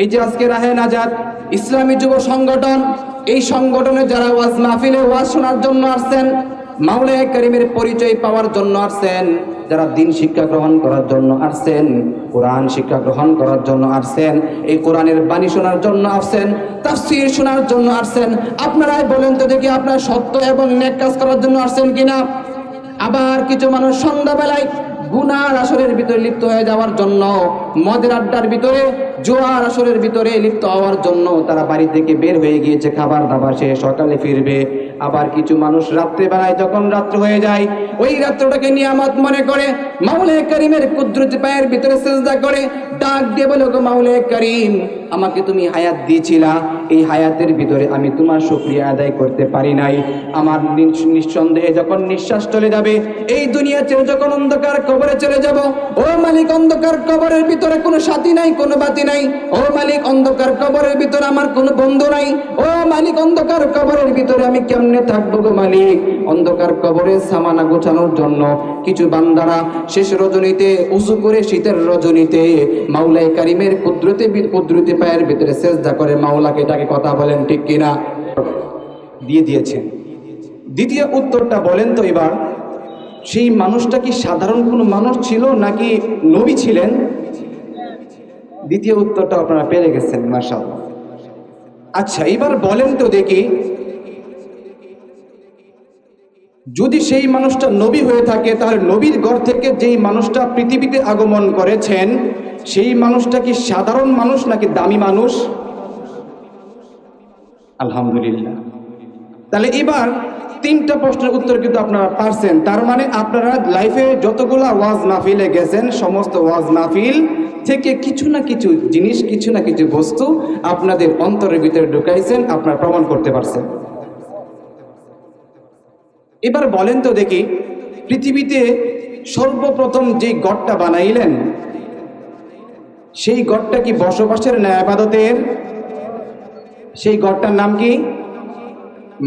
এই যে আজকে রাহে নাজাদ ইসলামী যুব সংগঠন, এই সংগঠনে যারা ওয়াজ মাহফিলে ওয়াজ শোনার জন্য আসছেন মাওলায়ে করিমের পরিচয় পাওয়ার জন্য আসছেন, যারা দিন শিক্ষা গ্রহণ করার জন্য আসছেন, কোরআন শিক্ষা গ্রহণ করার জন্য আসছেন, এই কোরআনের বাণী শোনার জন্য আসছেন, তাফসীর শোনার জন্য আসছেন, আপনারাই বলেন তো দেখি আপনারা সত্য এবং নেক কাজ করার জন্য আসছেন কিনা? আবার কিছু মানুষ সন্ধ্যাবেলায় গুনার আসরের ভিতরে লিপ্ত হয়ে যাওয়ার জন্য, মদের আড্ডার ভিতরে, জোয়ার আসরের ভিতরে লিপ্ত হওয়ার জন্য তারা বাড়ি থেকে বের হয়ে গিয়েছে, খাবার দাবার সে সকালে ফিরবে। আবার কিছু মানুষ রাত্রেবেলায় যখন রাত্র হয়ে যায়, ওই রাত্রটাকে নিয়ামত মনে করে মাউলে করিমের কুদরতি পায়ের ভিতরে সেজদা করে, ডাক দিয়ে বলে মাউলে করিম, আমাকে তুমি হায়াত দিয়েছিলা। এই হায়াতের ভিতরে আমি তোমার শুক্রিয়া আদায় করতে পারি নাই। আমার নিঃসন্দেহে যখন নিঃশ্বাস চলে যাবে, এই দুনিয়া ছেড়ে যখন অন্ধকার কবরে চলে যাব, ও মালিক, অন্ধকার কবরের ভিতরে কোনো সাথী নাই, কোনো বাতি নাই। ও মালিক, অন্ধকার কবরের ভিতরে আমার কোনো বন্ধু নাই। ও মালিক, অন্ধকার কবরের ভিতরে আমি কেমনে থাকব গো মালিক। অন্ধকার কবরে সামানা গোছানোর জন্য কিছু বান্দারা শেষ রজনীতে, উঁচু করে শীতের রজনীতে মাওলাই কারিমের কুদরতে কুদরতি পায়ের ভিতরে সেজদা করে মাওলাকে এটাকে কথা বলেন, ঠিক কিনা? দিয়ে দিয়েছেন দ্বিতীয় উত্তরটা বলেন তো এবার, সেই মানুষটা কি সাধারণ কোনো মানুষ ছিল নাকি নবী ছিলেন? দ্বিতীয় উত্তরটা আপনারা পেরে গেছেন মার্শাল আচ্ছা এবার বলেন তো দেখি যদি সেই মানুষটা নবী হয়ে থাকে, তাহলে নবীর ঘর থেকে যেই মানুষটা পৃথিবীতে আগমন করেছেন, সেই মানুষটা কি সাধারণ মানুষ নাকি দামি মানুষ? আলহামদুলিল্লাহ। তাহলে এবার তিনটা প্রশ্নের উত্তর কিন্তু আপনারা পারছেন। তার মানে আপনারা লাইফে যতগুলা ওয়াজ মাহফিলে গেছেন, সমস্ত ওয়াজ মাহফিল থেকে কিছু না কিছু জিনিস, কিছু না কিছু বস্তু আপনাদের অন্তরের ভিতরে ঢুকাইছেন, আপনারা প্রমাণ করতে পারছেন। এবার বলেন তো দেখি, পৃথিবীতে সর্বপ্রথম যে গড়টা বানাইলেন, সেই গড়টা কি বসবাসের না আবাদতের? সেই গড়টার নাম কি?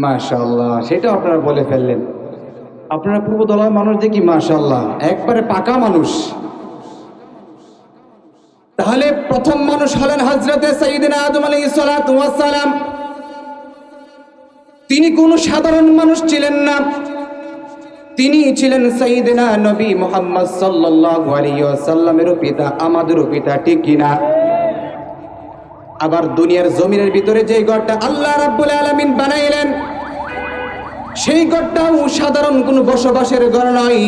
মাশাল্লাহ সেটা আপনারা বলে ফেললেন। আপনারা পূর্বতলার মানুষ দেখি মাশাল্লাহ একবারে পাকা মানুষ। তাহলে প্রথম মানুষ হলেন হজরতে সালাম। তিনি কোনো সাধারণ মানুষ ছিলেন না। তিনি ছিলেন সঈদিনা নবী মোহাম্মদ ওয়াসাল্লামেরও পিতা আমাদেরও পিতা, ঠিক কিনা? আবার দুনিয়ার জমিনের ভিতরে যে ঘরটা আল্লাহ রাব্বুল আলামিন বানাইলেন, সেই ঘরটাও সাধারণ কোনো বসবাসের ঘর নয়।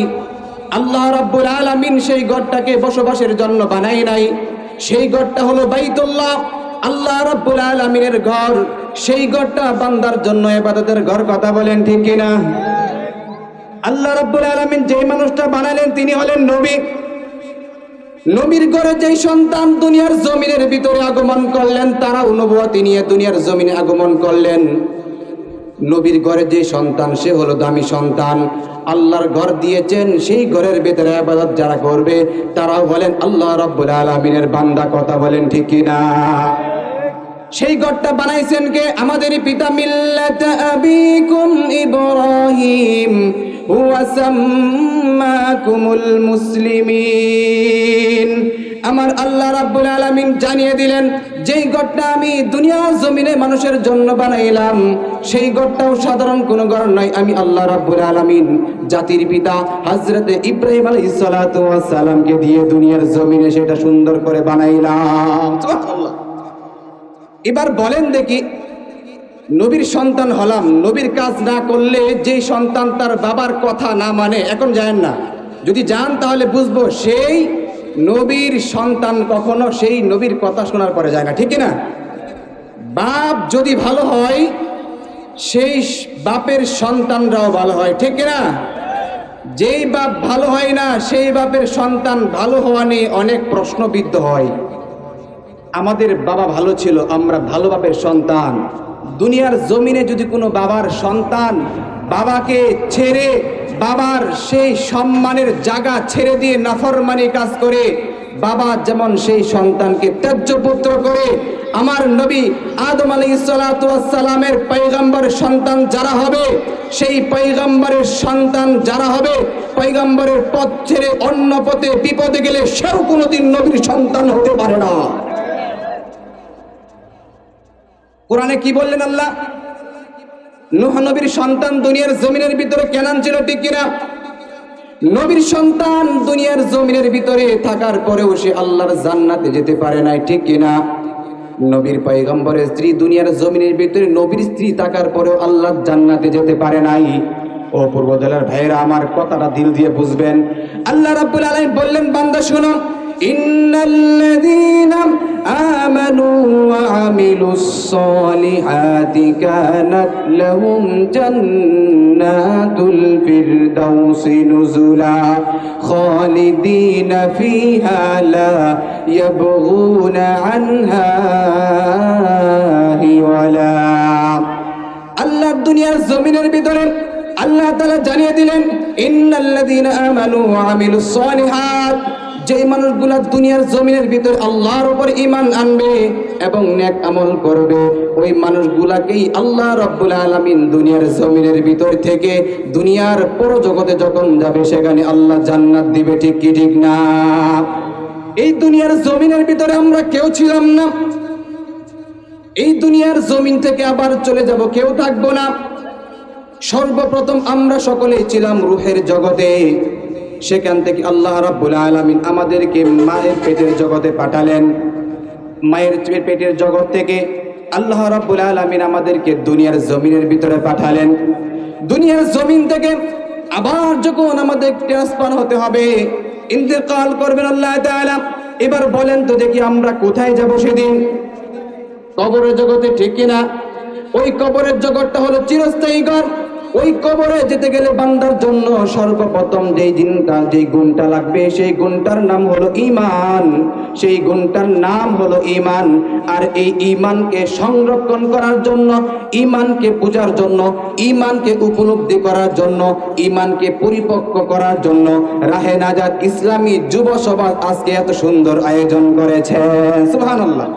আল্লাহ রাব্বুল আলামিন সেই ঘরটাকে বসবাসের জন্য বানাই নাই। সেই ঘরটা হলো বাইতুল্লাহ। আল্লাহ রাব্বুল আলামিনের ঘর, সেই গড়টা বান্দার জন্য ইবাদতের ঘর, কথা বলেন ঠিক কিনা? আল্লাহ রাব্বুল আলামিন যেই মানুষটা বানালেন তিনি হলেন নবী। নবীর ঘরে যেই সন্তান দুনিয়ার জমিনের ভিতরে আগমন করলেন তারা অনুভূতি নিয়ে দুনিয়ার জমিনে আগমন করলেন। নবীর ঘরে যে সন্তান, সে হলো দামি সন্তান। আল্লাহর ঘর দিয়েছেন, সেই ঘরের ভেতরে আবাদত যারা করবে, তারাও বলেন, আল্লাহ রব্বুল আলমিনের বান্দা কথা বলেন ঠিক কিনা? সেই ঘরটা বানাইছেন কে? আমাদেরই পিতা মিল্লাত আবিকুম ইব্রাহিম, হুয়া সাম্মাকুমুল মুসলিমিন। আমার আল্লাহ রাব্বুল আলামিন জানিয়ে দিলেন, যেই গড়টা আমি দুনিয়ার জমিনে মানুষের জন্য বানাইলাম, সেই গড়টাও সাধারণ কোনো গড় নয়, আমি আল্লাহ রাব্বুল আলামিন জাতির পিতা হযরতে ইব্রাহিম আলাইহিস সালাতু ওয়াস সালামকে দিয়ে দুনিয়ার জমিনে সেটা সুন্দর করে বানাইলাম। সুবহানাল্লাহ। এবার বলেন দেখি, নবীর সন্তান হলাম, নবীর কাজ না করলে যেই সন্তান তার বাবার কথা না মানে এখন যায় না। যদি যান তাহলে বুঝব সেই নবীর সন্তান কখনো সেই নবীর কথা শোনার পরে যায় না, ঠিক না বাপ যদি ভালো হয়, সেই বাপের সন্তানরাও ভালো হয়, ঠিক না যেই বাপ ভালো হয় না, সেই বাপের সন্তান ভালো হওয়া নিয়ে অনেক প্রশ্নবিদ্ধ হয়। আমাদের বাবা ভালো ছিল, আমরা ভালো বাপের সন্তান। দুনিয়ার জমিনে যদি কোনো বাবার সন্তান বাবাকে ছেড়ে বাবার সেই সম্মানের জায়গা ছেড়ে দিয়ে নাফরমানি কাজ করে, বাবা যেমন সেই সন্তানকে ত্যায্য পুত্র করে, আমার নবী আদম আলী সালামের পৈগম্বর সন্তান যারা হবে, সেই পৈগম্বরের সন্তান যারা হবে পৈগম্বরের পথ ছেড়ে অন্য পথে বিপদে গেলে সেও কোনোদিন নবীর সন্তান হতে পারে না। কোরআনে কি বললেন আল্লাহ? নুহ নবীর সন্তান দুনিয়ার জমিনের ভিতরে কেনান ছিল ঠিক কিনা? নবীর সন্তান দুনিয়ার জমিনের ভিতরে থাকার পরেও সে আল্লাহর জান্নাতে যেতে পারে নাই, ঠিক কিনা? নবীর পয়গম্বরের স্ত্রী দুনিয়ার জমিনের ভিতরে নবীর স্ত্রী থাকার পরেও আল্লাহর জান্নাতে যেতে পারে নাই। ও পূর্ব জেলার ভাইয়েরা, আমার কথাটা দিল দিয়ে বুঝবেন। আল্লাহ রাব্বুল আলামিন বললেন, বান্দা শোনো, ইন্নাল্লাযীনা আমানু ওয়া আমিলুস সালিহাতি কানাত লাহুম জান্নাতুল ফিরদাউসি নুজুলা খালিদিনা ফিহা লা ইয়াবগুনা আনহা হিওয়ালা আল্লাহ দুনিয়ার জমিনের ভিতরে আল্লাহ তাআলা জানিয়ে দিলেন, ইন্নাল্লাযীনা আমানু আমিলুস সালিহাত। যে মানুষগুলা দুনিয়ার জমিনের ভিতর আল্লাহর উপর ইমান আনবে এবং নেক আমল করবে, ওই মানুষগুলাকেই আল্লাহ রাব্বুল আলামিন দুনিয়ার জমিনের ভিতর থেকে দুনিয়ার পুরো জগতে যখন যাবে, সেখানে আল্লাহ জান্নাত দিবে, ঠিক কি, ঠিক না? এই দুনিয়ার জমিনের ভিতরে আমরা কেউ ছিলাম না। এই দুনিয়ার জমিন থেকে আবার চলে যাব, কেউ থাকব না। সর্বপ্রথম আমরা সকলেই ছিলাম রুহের জগতে। সেখান থেকে আল্লাহ রাব্বুল আলামিন আমাদেরকে মায়ের পেটের জগতে পাঠালেন। মায়ের পেটের জগৎ থেকে আল্লাহ রাব্বুল আলামিন আমাদেরকে দুনিয়ার জমিনের ভিতরে পাঠালেন। দুনিয়ার জমিন থেকে আবার যখন আমাদের ট্রান্সফার হতে হবে, ইন্তেকাল করবেন আল্লাহ তাআলা। এবার বলেন তো দেখি আমরা কোথায় যাব সেদিন? কবরের জগতে ঠিক কিনা? ওই কবরের জগৎটা হলো চিরস্থায়ী ঘর। ওই কবরে যেতে গেলে বান্দার জন্য সর্বপ্রথম যেই জিনটা যেই গুণটা লাগবে, সেই গুণটার নাম হলো ইমান সেই গুণটার নাম হলো ইমান আর এই ইমানকে সংরক্ষণ করার জন্য ইমানকে পূজার জন্য ইমানকে উপলব্ধি করার জন্য ইমানকে পরিপক্ক করার জন্য রাহে নাজাদ ইসলামী যুব সভা আজকে এত সুন্দর আয়োজন করেছে। সুবহানাল্লাহ।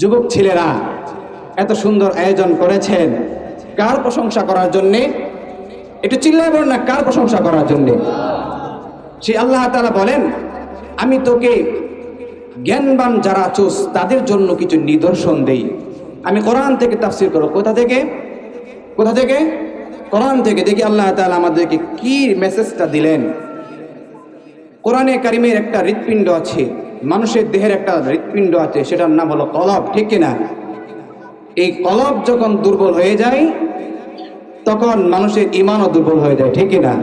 যুবক ছেলেরা, এত সুন্দর আয়োজন করেছেন। কার প্রশংসা করার জন্যে? একটু চিল্লায় বলেন না, কার প্রশংসা করার জন্যে? সে আল্লাহ তাআলা বলেন, আমি তোকে জ্ঞানবান যারা আছোস, তাদের জন্য কিছু নিদর্শন দেই। আমি কোরআন থেকে তাফসির করো কোথা থেকে? কোথা থেকে? কোরআন থেকে। দেখি আল্লাহ তাআলা আমাদেরকে কি মেসেজটা দিলেন। কোরআনে কারিমের একটা হৃৎপিণ্ড আছে, মানুষের দেহের একটা হৃৎপিণ্ড আছে, সেটার নাম হলো কলব, ঠিক কিনা? এই কলব যখন দুর্বল হয়ে যায়, তখন মানুষের ইমানও দুর্বল হয়ে যায়, ঠিক না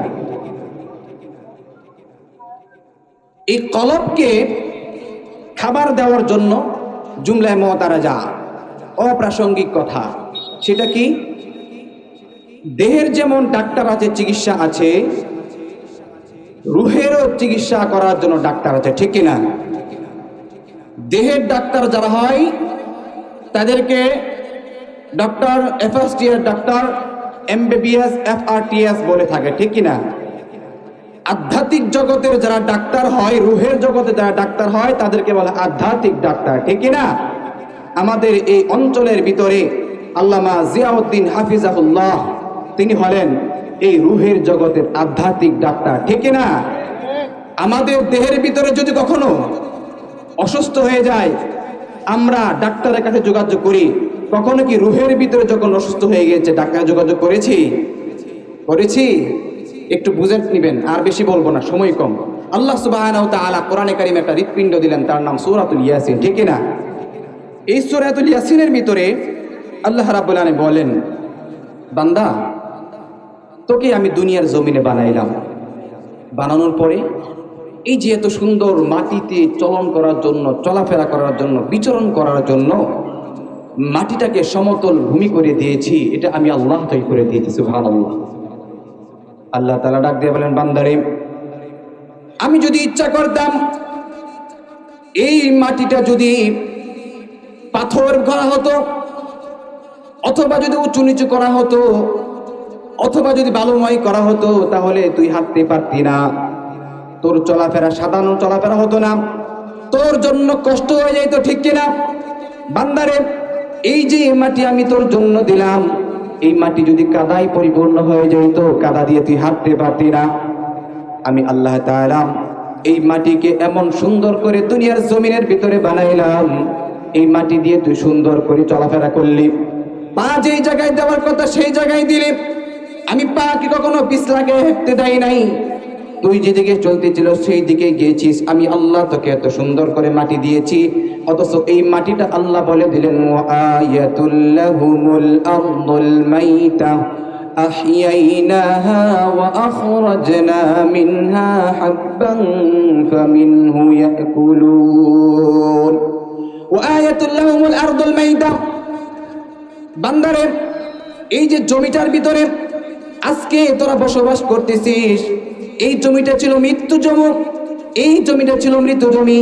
এই কলবকে খাবার দেওয়ার জন্য জুমলায় মতারা যা অপ্রাসঙ্গিক কথা। সেটা কি? দেহের যেমন ডাক্তার আছে, চিকিৎসা আছে, রুহেরও চিকিৎসা করার জন্য ডাক্তার আছে, ঠিক কিনা? দেহের ডাক্তার যারা হয়, তাদেরকে doctor FSTS doctor MBBS FRTS বলে থাকে, ঠিক কিনা? আধ্যাত্মিক জগতের যারা ডাক্তার হয়, রুহের জগতে যারা ডাক্তার হয়, তাদেরকে বলে আধ্যাত্মিক ডাক্তার, ঠিক কিনা? আমাদের এই অঞ্চলের ভিতরে আল্লামা জিয়াউদ্দিন হাফিজাহুল্লাহ, তিনি হলেন এই রুহের জগতের আধ্যাত্মিক ডাক্তার, ঠিক কিনা? আমাদের দেহের ভিতরে যদি কখনো অসুস্থ হয়ে যায়, আমরা ডাক্তারের কাছে যোগাযোগ করি কখনো কি রুহের ভিতরে যখন অসুস্থ হয়ে গেছে ডাক্তার যোগাযোগ করেছি? করেছি। একটু বুঝে নিবেন, আর বেশি বলব না, সময় কম। আল্লাহ তাআলা কোরআনে কারিমে একটা হৃৎপিণ্ড দিলেন, তার নাম সূরাতুল ইয়াসিন, ঠিক না এই সূরাতুল ইয়াসিনের ভিতরে আল্লাহ রাব্বুল আলামিন বলেন, বান্দা, তোকে আমি দুনিয়ার জমিনে বানাইলাম। বানানোর পরে এই যে এত সুন্দর মাটিতে চলন করার জন্য, চলাফেরা করার জন্য, বিচরণ করার জন্য মাটিটাকে সমতল ভূমি করে দিয়েছি, এটা আমি আল্লাহ তৈরি করে দিয়েছি সুহান আল্লাহ আল্লাহ তালা ডাক দিয়ে বলেন, বান্দারে, আমি যদি ইচ্ছা করতাম, এই মাটিটা যদি পাথর করা হতো, অথবা যদি উঁচু নিচু করা হতো, অথবা যদি বালুময় করা হতো, তাহলে তুই হাঁটতে পারতি না। তোর চলাফেরা সাধারণ চলাফেরা হতো না। তোর জন্য কষ্ট হয়ে যাইতো, ঠিক কিনা? বান্দারে এই যে মাটি আমি তোর জন্য দিলাম, এই মাটি যদি কাদায় পরিপূর্ণ হয়ে যেত, কাদা দিয়ে তুই হাঁটতে পারতি না। আমি আল্লাহ তাআলা এই মাটিকে এমন সুন্দর করে দুনিয়ার জমিনের ভিতরে বানাইলাম। এই মাটি দিয়ে তুই সুন্দর করে চলাফেরা করলি। পা যেই জায়গায় দেওয়ার কথা সেই জায়গায় দিলি। আমি পা কি কখনো পিছলাকে হেঁটতে দেয় নাই? তুই যেদিকে চলতেছিল সেই দিকে গিয়েছিস আমি আল্লাহ তোকে এত সুন্দর করে মাটি দিয়েছি অথচ এই মাটিটা আল্লাহ বলে দিলেন আয়াতুল্লাহুমুল আরদুল মাইতা أحييناها وأخرجنا منها حبا فمنه يأكلون وآية لهم الأرض الميتة বান্দারে এই যে জমিটার ভিতরে আজকে তোরা বসবাস করতেছিস এই জমিটা ছিল মৃত্যু জমি। এই জমিটা ছিল মৃত জমি।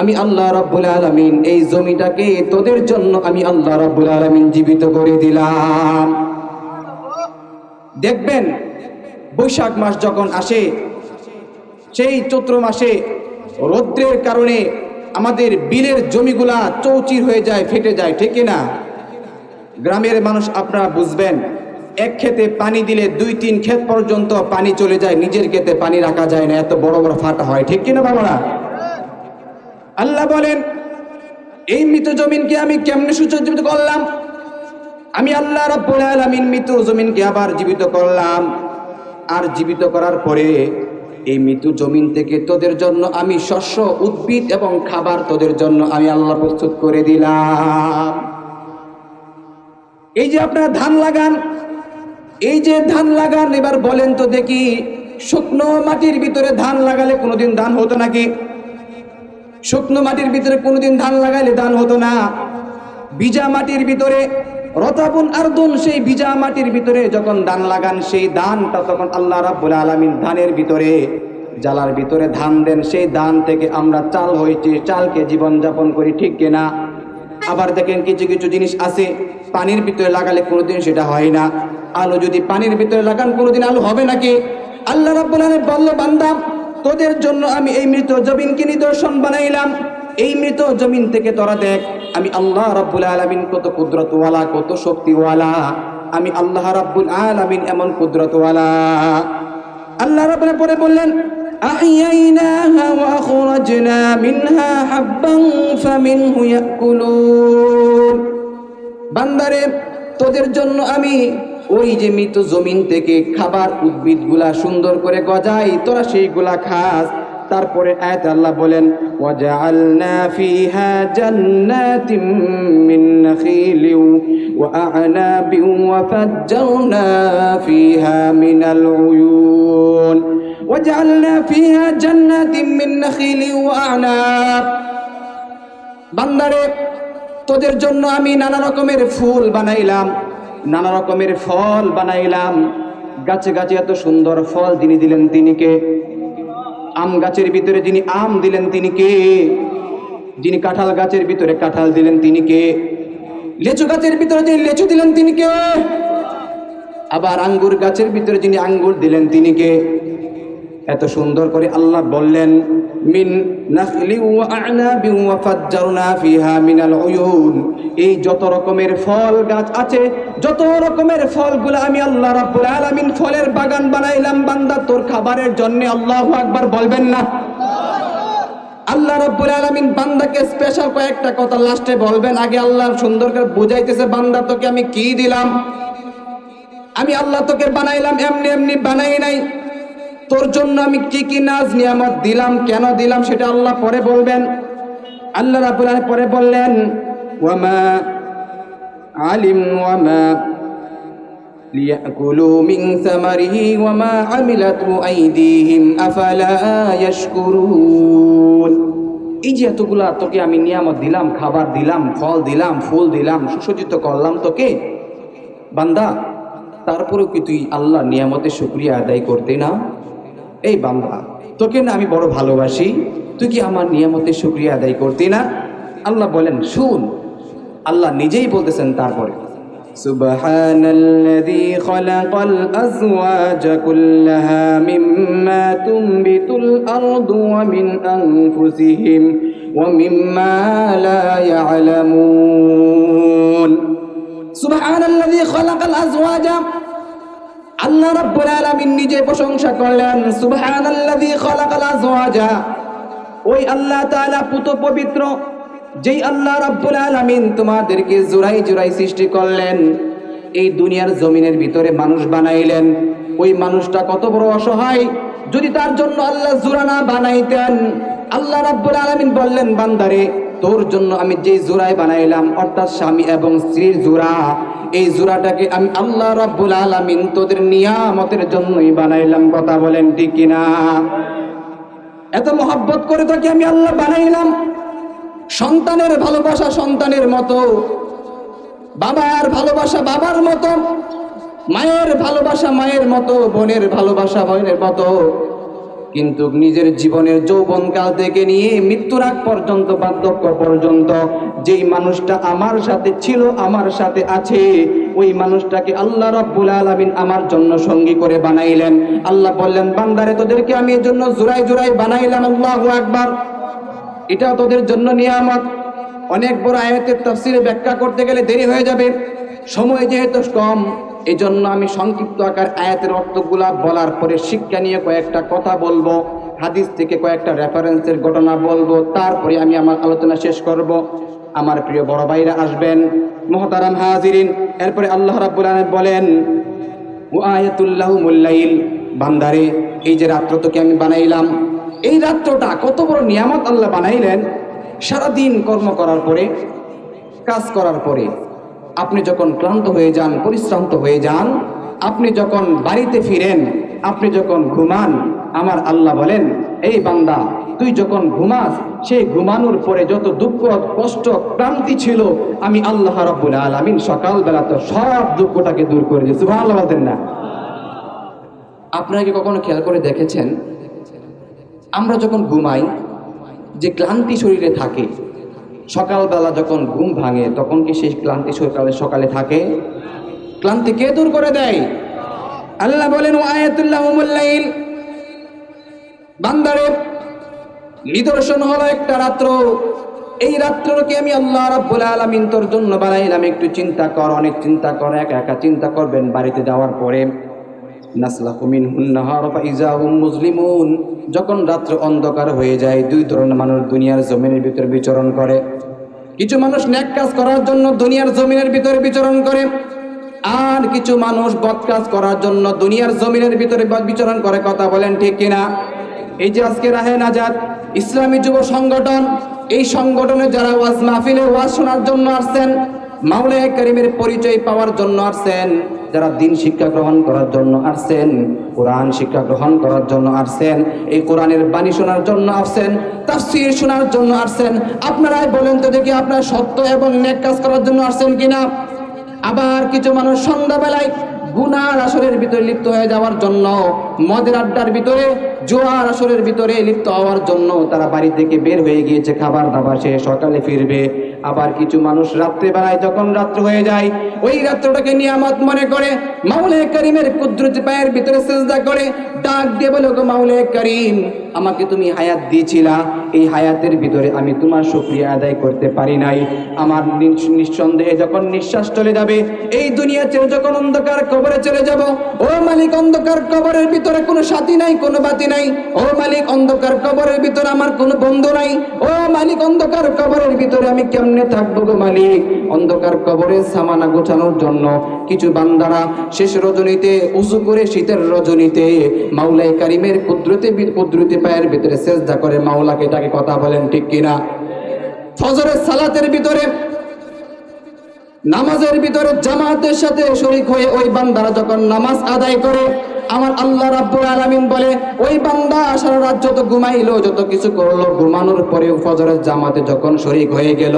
আমি আল্লাহ রাব্বুল আলামিন এই জমিটাকে তোদের জন্য আমি আল্লাহ রাব্বুল আলামিন জীবিত করে দিলাম। দেখবেন, বৈশাখ মাস যখন আসে, সেই চৈত্র মাসে রৌদ্রের কারণে আমাদের বিলের জমিগুলা চৌচির হয়ে যায়, ফেটে যায়, ঠিক না গ্রামের মানুষ আপনারা বুঝবেন এক ক্ষেতে পানি দিলে দুই তিন ক্ষেত পর্যন্ত পানি চলে যায়, নিজের ক্ষেতে পানি রাখা যায় না, এত বড় বড় ফাটা হয়, ঠিক কিনা বাবারা? আল্লাহ বলেন, এই মৃত জমিনকে আমি কেমনে সুসজ্জিত করলাম? আমি আল্লাহ রাব্বুল আলামিন মৃত জমিনকে আবার জীবিত করলাম। আর জীবিত করার পরে এই মৃত জমিন থেকে তোদের জন্য আমি শস্য, উদ্ভিদ এবং খাবার তোদের জন্য আমি আল্লাহ প্রস্তুত করে দিলাম। এই যে আপনারা ধান লাগান এই যে ধান লাগান, এবার বলেন তো দেখি, শুকনো মাটির ভিতরে ধান লাগালে কোনোদিন ধান হতো নাকি? শুকনো মাটির ভিতরে কোনোদিন ধান লাগালে ধান হতো না। ভিজা মাটির ভিতরে রতাবুন আরদুন, সেই ভিজা মাটির ভিতরে যখন ধান লাগান, সেই ধানটা তখন আল্লাহ রাব্বুল আলামিন ধানের ভিতরে জালার ভিতরে ধান দেন। সেই ধান থেকে আমরা চাল হয়েছি চালকে জীবন যাপন করি, ঠিক কিনা? আবার দেখেন কিছু কিছু জিনিস আছে, পানির ভিতরে লাগালে কোনোদিন সেটা হয় না। আলু যদি পানির ভিতরে লাগান, কোনোদিন আলু হবে নাকি? আল্লাহ রাব্বুল আলামিন বলল, বান্দা, তোদের জন্য আমি এই মৃত জমিনকে নিদর্শন বানাইলাম। এই মৃত জমিন থেকে তোরা দেখ, আমি আল্লাহ রাব্বুল আলামিন কত কুদরতওয়ালা, কত শক্তিওয়ালা। আমি আল্লাহ রাব্বুল আলামিন এমন কুদরতওয়ালা। আল্লাহ রাব্বুল পরে বললেন أحييناها وأخرجنا منها حبا فمنه يأكلون বান্দারে তোদের জন্য আমি ওই যে মৃত জমিন থেকে খাবার উদ্ভিদগুলা সুন্দর করে গজাই তোরা সেইগুলা খাস তারপরে আয়াত আল্লাহ বলেন ওয়াজআলনা ফিহা জান্নাতিম মিন নাখিলিন ওয়া আ'নাবিন ওয়া ফাজ্জারনা ফিহা মিনাল উয়ুন ফিহা জান্নাতিম মিন নাখিলিন ওয়া আ'নাব বান্দারে, তোদের জন্য আমি নানা রকমের ফুল বানাইলাম, নানা রকমের ফল বানাইলাম। গাছে গাছে এত সুন্দর ফল যিনি দিলেন তিনি কে? আম গাছের ভিতরে যিনি আম দিলেন তিনি কে? যিনি কাঁঠাল গাছের ভিতরে কাঁঠাল দিলেন তিনি কে? লেচু গাছের ভিতরে যিনি লেচু দিলেন তিনি কে? আবার আঙ্গুর গাছের ভিতরে যিনি আঙ্গুর দিলেন তিনি কে? এত সুন্দর করে আল্লাহ বললেন, মিন মিনাল এই যত রকমের ফল গাছ আছে, যত রকমের ফলগুলো আমি আল্লাহ রাব্বুল আলামিন ফলের বাগান বানাইলাম, বান্দা তোর খাবারের জন্য আল্লাহু আকবার বলবেন না। আল্লাহ রাব্বুল আলামিন বান্দাকে স্পেশাল কয়েকটা কথা লাস্টে বলবেন। আগে আল্লাহ সুন্দর করে বুঝাইতেছে, বান্দা, তোকে আমি কি দিলাম? আমি আল্লাহ তোকে বানাইলাম, এমনি এমনি বানাই নাই। তোর জন্য আমি কি কি নাজ নিয়ামত দিলাম কেন দিলাম সেটা আল্লাহ পরে বলবেন আল্লাহ রাব্বুল আলামিন পরে বললেন ওয়ামা আলিম ওয়ামা ليأكلوا من ثمره وما عملته أيديهم أفلا يشكرون এই যে এতগুলা তোকে আমি নিয়ামত দিলাম খাবার দিলাম ফল দিলাম ফুল দিলাম সুসজ্জিত করলাম তোকে বান্দা তারপরেও কি তুই আল্লাহ নিয়ামতের শুক্রিয়া আদায় করতে না এই বান্দা তোকে না আমি বড় ভালোবাসি তুই কি আমার নিয়ামতের শুক্রিয়া আদায় করতে না আল্লাহ বলেন শুন আল্লাহ নিজেই বলতেছেন তারপরে سبحان الذي خلق الأزواج كلها مما تنبت الأرض ومن أنفسهم ومما لا يعلمون سبحان الذي خلق الأزواج আল্লাহ রাব্বুল আলামিন নিজে প্রশংসা করলেন, সুবহানাল্লাযী খালাকাল আজওয়াজা। ওই আল্লাহ তাআলা পুত পবিত্র, যেই আল্লাহ রাব্বুল আলামিন তোমাদেরকে জোড়াই জোড়াই সৃষ্টি করলেন, এই দুনিয়ার জমিনের ভিতরে মানুষ বানাইলেন। ওই মানুষটা কত বড় অসহায়, যদি তার জন্য আল্লাহ জোড়া না বানাইতেন, আল্লাহ রাব্বুল আলামিন বললেন, বান্দারে তোর জন্য আমি যে জোড়ায় বানাইলাম, অর্থাৎ স্বামী এবং স্ত্রীর জোড়া, এই জোড়াটাকে আমি আল্লাহ রাব্বুল আলামিন তোদের নিয়ামতের জন্যই বানাইলাম, কথা বলেন ঠিক কিনা? এত মহব্বত করে তোকে আমি আল্লাহ বানাইলাম। সন্তানের ভালোবাসা সন্তানের মতো, বাবার ভালোবাসা বাবার মতো, মায়ের ভালোবাসা মায়ের মতো, বোনের ভালোবাসা বোনের মতো। কিন্তু নিজের জীবনের যৌবনকাল থেকে নিয়ে মৃত্যুর আগ পর্যন্ত, বার্ধক্য পর্যন্ত, যেই মানুষটা আমার সাথে ছিল, আমার সাথে আছে, ওই মানুষটাকে আল্লাহ রব্বুল আলামিন আমার জন্য সঙ্গী করে বানাইলেন। আল্লাহ বললেন, বান্দারে, তোদেরকে আমি এর জন্য জোড়াই জোড়াই বানাইলাম, আল্লাহু একবার এটা তোদের জন্য নিয়ামত। অনেক বড় আয়াতের তফসিলে ব্যাখ্যা করতে গেলে দেরি হয়ে যাবে। সময় যেহেতু কম এই জন্য আমি সংক্ষিপ্ত আকার আয়াতের অর্থগুলা বলার পরে শিক্ষা নিয়ে কয়েকটা কথা বলব, হাদিস থেকে কয়েকটা রেফারেন্সের ঘটনা বলব, তারপরে আমি আমার আলোচনা শেষ করব। আমার প্রিয় বড় ভাইরা আসবেন, মোহতারাম হাজিরিন, এরপরে আল্লাহ আলামিন বলেন, ও আয়াতুল্লাহ মুল্লাইল বান্দারে, এই যে রাত্র তোকে আমি বানাইলাম, এই রাত্রটা কত বড় নিয়ামত আল্লাহ বানাইলেন, সারাদিন কর্ম করার পরে, কাজ করার পরে আপনি যখন ক্লান্ত হয়ে যান, পরিশ্রান্ত হয়ে যান, আপনি যখন বাড়িতে ফিরেন, আপনি যখন ঘুমান, আমার আল্লাহ বলেন, এই বান্দা, তুই যখন ঘুমাস, সেই ঘুমানোর পরে যত দুঃখ, কষ্ট, ক্লান্তি ছিল, আমি আল্লাহ রব্বুল আলামিন সকালবেলা তো সব দুঃখটাকে দূর করে দিয়েছি। ভালো বলতেন না। আপনারা কি কখনো খেয়াল করে দেখেছেন? আমরা যখন ঘুমাই, যে ক্লান্তি শরীরে থাকে সকালবেলা যখন ঘুম ভাঙে, তখন কি সেই ক্লান্তি সকালে সকালে থাকে? ক্লান্তি কে দূর করে দেয়? আল্লাহ বলেন ও আয়াতুল্লাহ মুল্লাইল বান্দারে, নিদর্শন হলো একটা রাত্র। এই রাত্রকে আমি আল্লাহ রাব্বুল আলামিন তোর জন্য বানাইলাম। একটু চিন্তা কর, অনেক চিন্তা কর, একা একা চিন্তা করবেন বাড়িতে যাওয়ার পরে। হুম মুসলিমুন যখন রাত্র অন্ধকার হয়ে যায়, দুই ধরনের মানুষ দুনিয়ার জমিনের ভিতরে বিচরণ করে। কিছু মানুষ ন্যাক কাজ করার জন্য দুনিয়ার জমিনের ভিতরে বিচরণ করে। আর কিছু মানুষ বদ কাজ করার জন্য দুনিয়ার জমিনের ভিতরে বিচরণ করে, কথা বলেন ঠিক কিনা? এই যে আজকে রাহে নাজাদ ইসলামী যুব সংগঠন, এই সংগঠনে যারা ওয়াজ মাহফিলে ওয়াজ শোনার জন্য আসছেন মাওলা করিমের পরিচয় পাওয়ার জন্য আসছেন, যারা দিন শিক্ষা গ্রহণ করার জন্য আসছেন, কোরআন শিক্ষা গ্রহণ করার জন্য আসছেন, এই কোরআনের বাণী শোনার জন্য আসছেন, তাফসীর শোনার জন্য আসছেন। আপনারাই বলেন তো দেখি আপনারা সত্য এবং নেক কাজ করার জন্য আসছেন কিনা? আবার কিছু মানুষ সন্ধ্যাবেলায় গুনার আসরের ভিতরে লিপ্ত হয়ে যাওয়ার জন্য, মদের আড্ডার ভিতরে জোয়ার আসরের ভিতরে লিপ্ত হওয়ার জন্য তারা বাড়ি থেকে বের হয়ে গিয়েছে, খাবার দাবার সে সকালে ফিরবে। আবার কিছু মানুষ রাত্রে বেলায় যখন রাত্র হয়ে যায়, ওই রাত্রটাকে নিয়ামত মনে করে মাউলে করিমের কুদরতি পায়ের ভিতরে সেজদা করে, ডাক দিয়ে বলে গো মাউলে করিম, আমাকে তুমি হায়াত দিয়েছিলা। এই হায়াতের ভিতরে আমি তোমার শুক্রিয়া আদায় করতে পারি নাই। আমার নিঃসন্দেহে যখন নিঃশ্বাস চলে যাবে, এই দুনিয়া ছেড়ে যখন অন্ধকার কবরে চলে যাব। ও মালিক, অন্ধকার কবরের ভিতরে কোনো সাথী নাই, কোনো বাতি নাই। ও মালিক, অন্ধকার কবরের ভিতরে আমার কোনো বন্ধু নাই। ও মালিক, অন্ধকার কবরের ভিতরে আমি কেমনে থাকব গো মালিক? অন্ধকার কবরে সামানা গোছানোর জন্য কিছু বান্দারা শেষ রজনীতে, উজু করে শীতের রজনীতে মাওলাই কারিমের কুদরতে, কুদরতি পায়ের ভিতরে সেজদা করে। মাওলাকে তাকে কথা বলেন ঠিক কিনা? ফজরের সালাতের ভিতরে নামাজের ভিতরে জামাতের সাথে শরিক হয়ে ওই বান্দারা যখন নামাজ আদায় করে, আমার আল্লাহ রাব্বুল আলামিন বলে, ওই বান্দা সারা রাত যত ঘুমাইলো, যত কিছু করল, ঘুমানোর পরে ফজরের জামাতে যখন শরিক হয়ে গেল,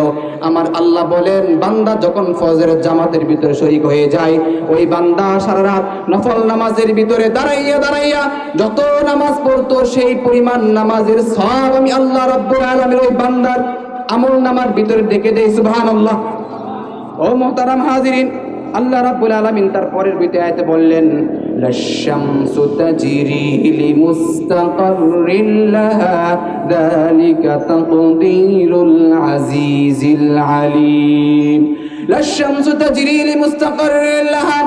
আমার আল্লাহ বলেন, বান্দা যখন ফজরের জামাতের ভিতরে শরিক হয়ে যায়, ওই বান্দা সারা রাত নফল নামাজের ভিতরে দাঁড়াইয়া দাঁড়াইয়া যত নামাজ পড়তো, সেই পরিমাণ নামাজের সব আমি আল্লাহ রাব্বুল আলামিন ওই বান্দার আমল নামার ভিতরে দেখে দেই সুবহানাল্লাহ। ও মোহতারাম হাজিরিন, আল্লাহ রাব্বুল আলামিন তার পরের বিতে আয়াতে বললেন লাশামসু তাজরি লিমুস্তাকাররিন লাহা যালিকা তাকদিরুল আজিজিল আলিম। লাশামসু তাজরি লিমুস্তাকাররিন লাহা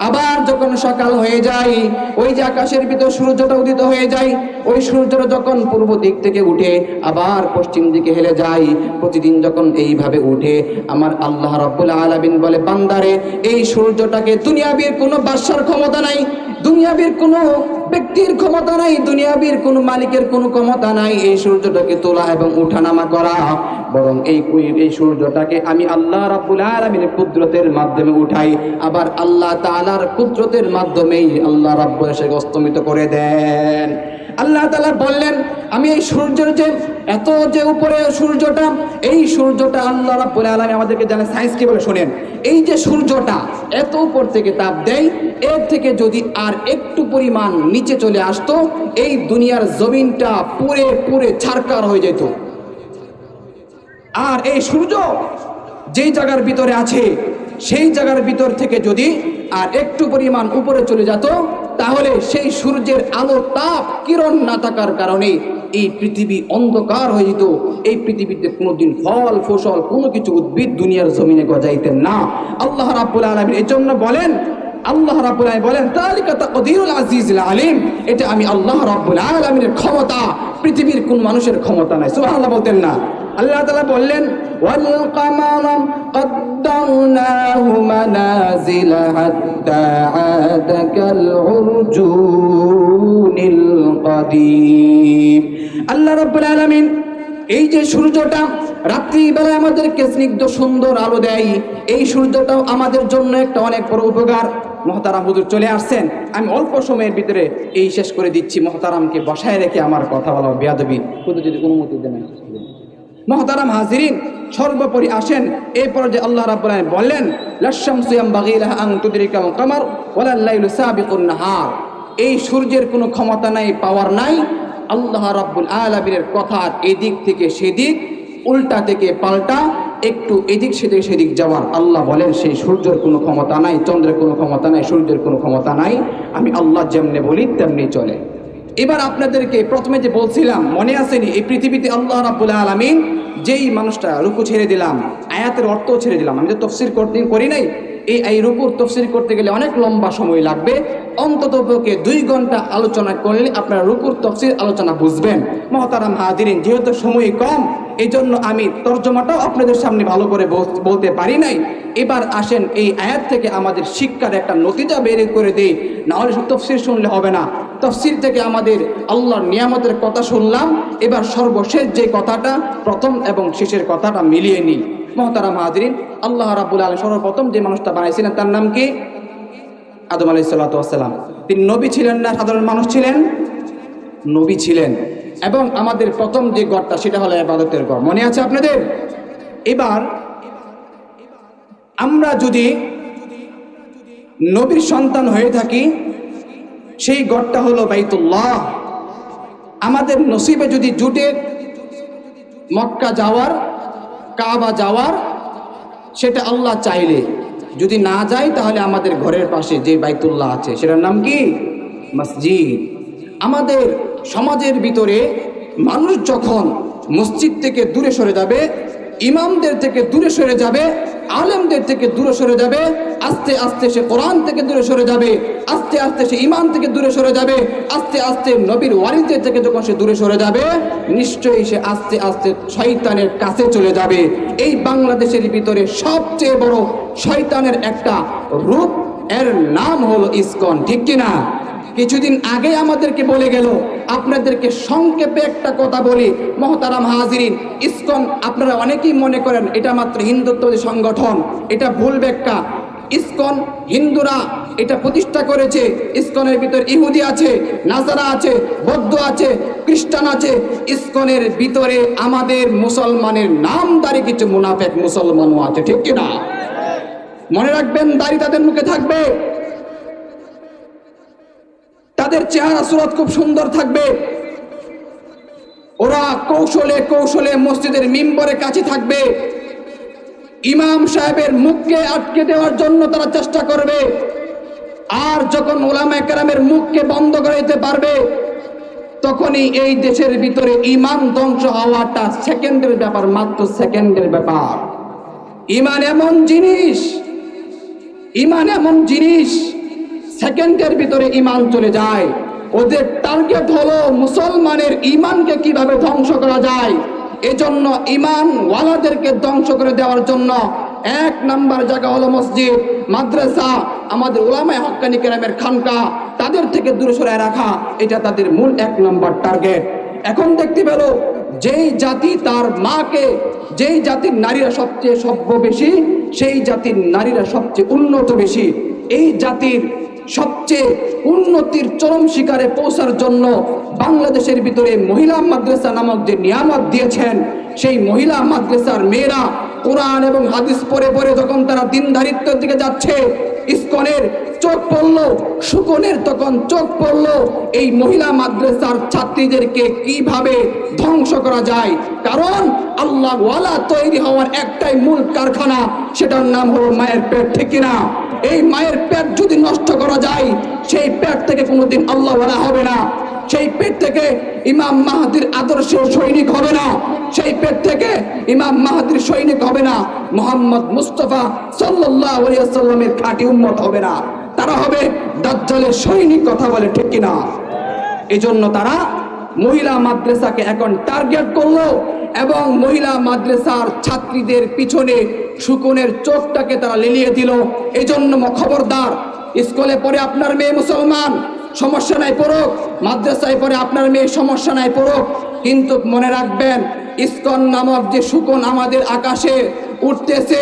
আবার যখন সকাল হয়ে যায়, ওই যে আকাশের ভিতর সূর্যটা উদিত হয়ে যায়, ওই সূর্যটা যখন পূর্ব দিক থেকে উঠে আবার পশ্চিম দিকে হেলে যায়, প্রতিদিন যখন এইভাবে উঠে, আমার আল্লাহ রব্বুল আলমিন বলে, বান্দারে, এই সূর্যটাকে দুনিয়াবির কোনো বাসার ক্ষমতা নাই। দুনিয়াবির কোন ব্যক্তির ক্ষমতা নাই, দুনিয়াবীর কোনো মালিকের কোনো ক্ষমতা নাই। এই সূর্যটাকে তোলা এবং উঠানামা করা। বরং এই এই সূর্যটাকে আমি আল্লাহ রাব্বুল আলামিনের কুদরতের মাধ্যমে উঠাই। আবার আল্লাহ তাআলার কুদরতের মাধ্যমেই আল্লাহ রাব্বুল এসে অস্তমিত করে দেন। আল্লাহ তাআলা বললেন, আমি এই সূর্যের যে, এত যে উপরে সূর্যটা, এই সূর্যটা আল্লাহ রাব্বুল আলামিন আমাদেরকে জানে সায়েন্স কি বলে শোনেন? এই যে সূর্যটা এত উপর থেকে তাপ দেয়, এর থেকে যদি আর একটু পরিমাণ নিচে চলে আসতো, এই দুনিয়ার জমিনটা পুরে পুরে ছারকার হয়ে যেত। আর এই সূর্য যেই জায়গার ভিতরে আছে, সেই জায়গার ভিতর থেকে যদি আর একটু পরিমাণ উপরে চলে যেত, তাহলে সেই সূর্যের আলো তাপ কিরণ না থাকার কারণে এই পৃথিবী অন্ধকার হয়ে যেত। এই পৃথিবীতে কোনোদিন ফল, ফসল, কোনো কিছু উদ্ভিদ দুনিয়ার জমিনে গজাইতেন না। আল্লাহ রাব্বুল আলামিন এই জন্য বলেন, আল্লাহ রাব্বুল আলামিন বলেন, তালিকা তাকদিরুল আজিজুল আলিম। এটা আমি আল্লাহ রাব্বুল আলামিনের ক্ষমতা। পৃথিবীর কোন মানুষের ক্ষমতা নাই। সুবহানাল্লাহ বলতেন না। আল্লাহ তাআলা বললেন قدرناه منازل حتى عاد كالعرجون القديم আল্লাহ রাব্বুল আলামিন এই যে সূর্যটা রাত্রিবেলায় আমাদেরকে স্নিগ্ধ সুন্দর আলো দেয় এই সূর্যটাও আমাদের জন্য একটা অনেক বড় উপকার মহতারাম হুজুর চলে আসছেন আমি অল্প সময়ের ভিতরে এই শেষ করে দিচ্ছি মহতারামকে বসায় রেখে আমার কথা বলা বেয়াদবি হুজুর যদি অনুমতি দেন আমি শেষ করে দিই। মহতারাম হাজিরিন, সর্বোপরি আসেন। এই পর্যায়ে আল্লাহ রাব্বুল আলামিন বললেন লাশাম সুয়াম বাগিলাহা আন তুদরিকাল কামার ওয়ালাল লাইলু সাবিকুন নাহার। এই সূর্যের কোনো ক্ষমতা নাই, পাওয়ার নাই। আল্লাহ রাব্বুল আলামিনের কথার এদিক থেকে সেদিক, উল্টা থেকে পাল্টা, একটু এদিক সেদিক সেদিক যাওয়ার। আল্লাহ বলেন, সেই সূর্যের কোনো ক্ষমতা নাই, চন্দ্রের কোনো ক্ষমতা নাই, সূর্যের কোনো ক্ষমতা নাই। আমি আল্লাহ যেমনি বলি, তেমনি চলে। এবার আপনাদেরকে প্রথমে যে বলছিলাম, মনে আসেনি, এই পৃথিবীতে আল্লাহ রাবুল আলমিন যেই মানুষটা রুকু ছেড়ে দিলাম, আয়াতের অর্থ ছেড়ে দিলাম। আমি তো তফসির করি নাই এই এই রুকুর তফসির করতে গেলে অনেক লম্বা সময় লাগবে। অন্তত পক্ষে দুই ঘণ্টা আলোচনা করলে আপনারা রুকুর তফসির আলোচনা বুঝবেন। মহতারাম হাদিরিন যেহেতু সময় কম এই জন্য আমি তর্জমাটাও আপনাদের সামনে ভালো করে বলতে পারি নাই। এবার আসেন এই আয়াত থেকে আমাদের শিক্ষার একটা নতিজা বের করে দেই। নাহলে তফসির শুনলে হবে না। তফসির থেকে আমাদের আল্লাহর নিয়ামতের কথা শুনলাম। এবার সর্বশেষ যে কথাটা, প্রথম এবং শেষের কথাটা মিলিয়ে নিই। মহতারা মাহাদিন আল্লাহ রাবুল আলম সর্বপ্রথম যে মানুষটা বানাইছিলেন, তার নাম কি? আদম আলাই সাল্লাম তিনি নবী ছিলেন না সাধারণ মানুষ ছিলেন? নবী ছিলেন। এবং আমাদের প্রথম যে গড়টা সেটা হলো আবাদতের গড় মনে আছে আপনাদের? এবার আমরা যদি নবীর সন্তান হয়ে থাকি, সেই গড়টা হলো বাইতুল্লাহ। আমাদের নসিবে যদি জুটে মক্কা যাওয়ার কাবা যাওয়ার, সেটা আল্লাহ চাইলে। যদি না যায়, তাহলে আমাদের ঘরের পাশে যে বাইতুল্লাহ আছে, সেটার নাম কি? মসজিদ। আমাদের সমাজের ভিতরে মানুষ যখন মসজিদ থেকে দূরে সরে যাবে, ইমামদের থেকে দূরে সরে যাবে আলেমদের থেকে দূরে সরে যাবে, আস্তে আস্তে সে কোরআন থেকে দূরে সরে যাবে, আস্তে আস্তে সে ইমান থেকে দূরে সরে যাবে, আস্তে আস্তে নবীর ওয়ারিদের থেকে যখন সে দূরে সরে যাবে, নিশ্চয়ই সে আস্তে আস্তে শয়তানের কাছে চলে যাবে। এই বাংলাদেশের ভিতরে সবচেয়ে বড় শয়তানের একটা রূপ, এর নাম হলো ইসকন, ঠিক কিনা? কিছুদিন আগে আমাদেরকে বলে গেল, আপনাদেরকে সংক্ষেপে একটা কথা বলি, মহতারাম হাজিরিন, ইসকন আপনারা অনেকেই মনে করেন এটা মাত্র হিন্দুত্ববাদী সংগঠন, এটা ভুল ব্যাখ্যা। ইসকন হিন্দুরা এটা প্রতিষ্ঠা করেছে, ইসকনের ভিতর ইহুদি আছে নাজারা আছে, বৌদ্ধ আছে, খ্রিস্টান আছে। ইসকনের ভিতরে আমাদের মুসলমানের নাম নামদারি কিছু মুনাফেক মুসলমানও আছে, ঠিক কিনা? মনে রাখবেন, দাড়ি তাদের মুখে থাকবে। তাদের চেহারা, সুরত খুব সুন্দর থাকবে। ওরা কৌশলে কৌশলে মসজিদের মিম্বরের কাছে থাকবে। ইমাম সাহেবের মুখকে আটকে দেওয়ার জন্য তারা চেষ্টা করবে। আর যখন ওলামা একরামের মুখকে বন্ধ করে দিতে পারবে, তখনই এই দেশের ভিতরে ইমান ধ্বংস হওয়াটা সেকেন্ডের ব্যাপার, মাত্র সেকেন্ডের ব্যাপার। ইমান এমন জিনিস, ইমান এমন জিনিস সেকেন্ডের ভিতরে ইমান চলে যায়। ওদের টার্গেট হলো মুসলমানের ইমানকে কীভাবে ধ্বংস করা যায়। এজন্য ইমান ওয়ালাদেরকে ধ্বংস করে দেওয়ার জন্য এক নাম্বার জায়গা হলো মসজিদ, মাদ্রাসা। আমাদের ওলামায় হক্কানি কেরামের খানকা, তাদের থেকে দূরে সরায় রাখা, এটা তাদের মূল এক নাম্বার টার্গেট এখন দেখতে পেল, যেই জাতি তার মাকে, যেই জাতির নারীরা সবচেয়ে সভ্য বেশি, সেই জাতির নারীরা সবচেয়ে উন্নত বেশি। এই জাতির সবচেয়ে উন্নতির চরম শিকারে পৌঁছার জন্য বাংলাদেশের ভিতরে মহিলা মাদ্রাসা নামক যে নিয়ামত দিয়েছেন, সেই মহিলা মাদ্রাসার মেয়েরা কোরআন এবং হাদিস পরে পরে যখন তারা দিনদারিত্বের দিকে যাচ্ছে, ইস্কনের চোখ পড়ল শুকনের তখন চোখ পড়ল, এই মহিলা মাদ্রাসার ছাত্রীদেরকে কীভাবে ধ্বংস করা যায়? কারণ আল্লাহ ওয়ালা তৈরি হওয়ার একটাই মূল কারখানা, সেটার নাম হলো মায়ের পেট, ঠিক কিনা? এই মায়ের পেট যদি নষ্ট করা যায়, সেই পেট থেকে কোনোদিন আল্লাহ ওয়ালা হবে না। সেই পেট থেকে ইমাম মাহাদির আদর্শের সৈনিক হবে না। সেই পেট থেকে ইমাম মাহাদির সৈনিক হবে না। মোহাম্মদ মুস্তফা সাল্লাল্লাহু আলাইহি ওয়াসাল্লামের খাঁটি উম্মত হবে না। তারা হবে দাজ্জালের সৈনিক কথা বলে, ঠিক কিনা? এজন্য তারা মহিলা মাদ্রাসাকে এখন টার্গেট করল এবং মহিলা মাদ্রাসার ছাত্রীদের পিছনে শুকনের চোখটাকে তারা লেলিয়ে দিল। এজন্য খবরদার, স্কুলে পড়ে আপনার মেয়ে মুসলমান। সমস্যা নাই পড়ুক, মাদ্রাসায় পড়ে আপনার মেয়ে সমস্যা নাই পড়ুক, কিন্তু মনে রাখবেন, ইস্কন নামক যে শুকন আমাদের আকাশে উঠতেছে,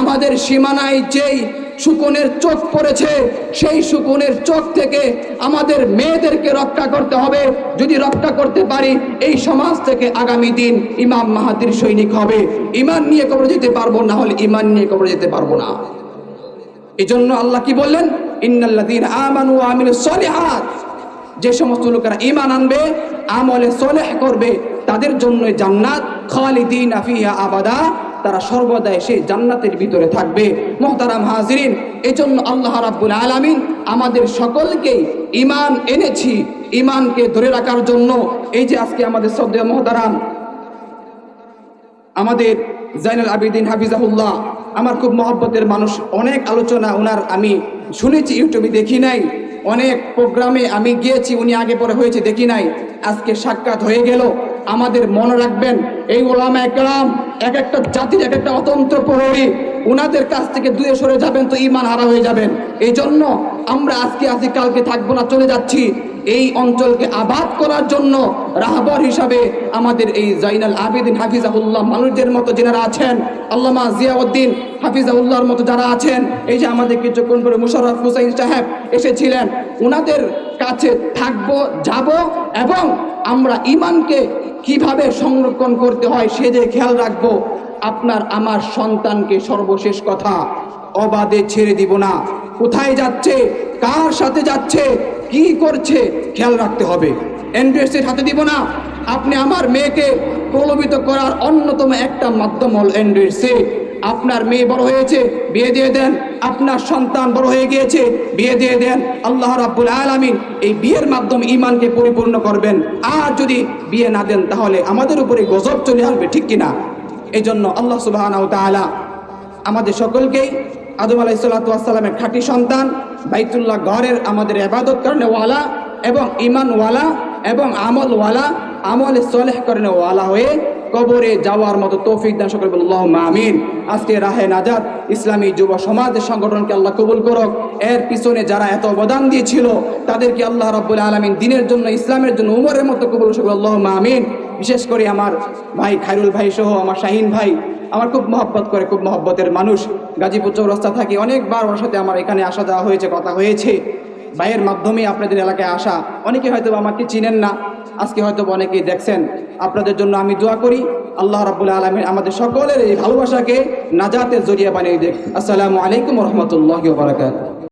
আমাদের সীমানায় যেই শুকনের চোখ পড়েছে, সেই শুকনের চোখ থেকে আমাদের মেয়েদেরকে রক্ষা করতে হবে। যদি রক্ষা করতে পারি, এই সমাজ থেকে আগামী দিন ইমাম মাহাতির সৈনিক হবে। ইমান নিয়ে কবর যেতে পারব, না হলে ইমান নিয়ে কবর যেতে পারব না। এজন্য আল্লাহ কি বললেন? যে সমস্ত লোকেরা ঈমান আনবে, আমলে সলেহ করবে, তাদের জন্য জান্নাত খালিদিন ফিহা আবাদা। তারা সর্বদাই সেই জান্নাতের ভিতরে থাকবে। মোহতারাম হাজিরিন, এজন্য আল্লাহ রাব্বুল আলামিন আমাদের সকলকেই ঈমান এনেছি। ইমানকে ধরে রাখার জন্য এই যে আজকে আমাদের শ্রদ্ধেয় মোহতারাম, আমাদের জাইনুল আবিদিন হাফিজাহুল্লাহ, আমার খুব মহব্বতের মানুষ, অনেক আলোচনা ওনার আমি শুনেছি, ইউটিউবে দেখি নাই। অনেক প্রোগ্রামে আমি গিয়েছি, উনি আগে পরে হয়েছে, দেখি নাই। আজকে সাক্ষাৎ হয়ে গেল। আমাদের মনে রাখবেন, এই ওলামা একরাম এক একটা জাতির এক একটা অতন্ত্র প্রহরী ওনাদের কাছ থেকে দূরে সরে যাবেন তো ইমান হারা হয়ে যাবেন। এই জন্য আমরা আজকে আজকে কালকে থাকব না, চলে যাচ্ছি। এই অঞ্চলকে আবাদ করার জন্য রাহবর হিসাবে আমাদের এই জাইনাল আবিদিন হাফিজাহুল্লাহ মানুষদের মতো যারা আছেন, আল্লামা জিয়াউদ্দিন হাফিজাহুল্লাহর মতো যারা আছেন, এই যে আমাদের কিছুক্ষণ পরে মুশারফ হুসাইন সাহেব এসেছিলেন ওনাদের কাছে থাকব, যাব এবং আমরা ইমানকে কীভাবে সংরক্ষণ করতে হয় সে যে খেয়াল রাখব। আপনার আমার সন্তানকে সর্বশেষ কথা, অবাধে ছেড়ে দিব না। কোথায় যাচ্ছে, কার সাথে যাচ্ছে কি করছে? খেয়াল রাখতে হবে। এনডিএসের হাতে দিব না। আপনি আমার মেয়েকে প্রলোভিত করার অন্যতম একটা মাধ্যম হল এনডিএসে আপনার মেয়ে বড় হয়েছে, বিয়ে দিয়ে দেন। আপনার সন্তান বড় হয়ে গিয়েছে, বিয়ে দিয়ে দেন। আল্লাহ রাব্বুল আলামিন এই বিয়ের মাধ্যমে ইমানকে পরিপূর্ণ করবেন। আর যদি বিয়ে না দেন, তাহলে আমাদের উপরে গজব চলে আসবে, ঠিক কিনা? এই জন্য আল্লাহ সুবাহ আমাদের সকলকেই আদম আলাহ সাল্লাতামের খাঁটি সন্তান, বাইতুল্লাহ ঘরের আমাদের কারণে ওয়ালা এবং ইমানওয়ালা এবং আমলওয়ালা, আমলে সলেহ ওয়ালা হয়ে কবরে যাওয়ার মতো তৌফিক দান সকল আমিন। আজকে রাহে নাজাদ ইসলামী যুব সমাজের সংগঠনকে আল্লাহ কবুল করক। এর পিছনে যারা এত অবদান দিয়েছিল, তাদেরকে আল্লাহ রাব্বুল আলমিন দিনের জন্য, ইসলামের জন্য, উমরের মতো কবুল সকল আল্লাহ আমিন। বিশেষ করে আমার ভাই খায়রুল ভাই সহ আমার শাহিন ভাই, আমার খুব মহব্বত করে, খুব মহব্বতের মানুষ। গাজীপুর চৌরাস্তা থাকি অনেকবার ওর সাথে আমার এখানে আসা যাওয়া হয়েছে, কথা হয়েছে। ভাইয়ের মাধ্যমে আপনাদের এলাকায় আসা। অনেকে হয়তো আমাকে চিনেন না, আজকে হয়তো অনেকেই দেখছেন। আপনাদের জন্য আমি দোয়া করি, আল্লাহ রাবুল আলমীর আমাদের সকলের এই ভালোবাসাকে নাজাতের জরিয়া বানিয়ে দেখ আসসালামু আলাইকুম রহমতুল্লাহ বারাকাত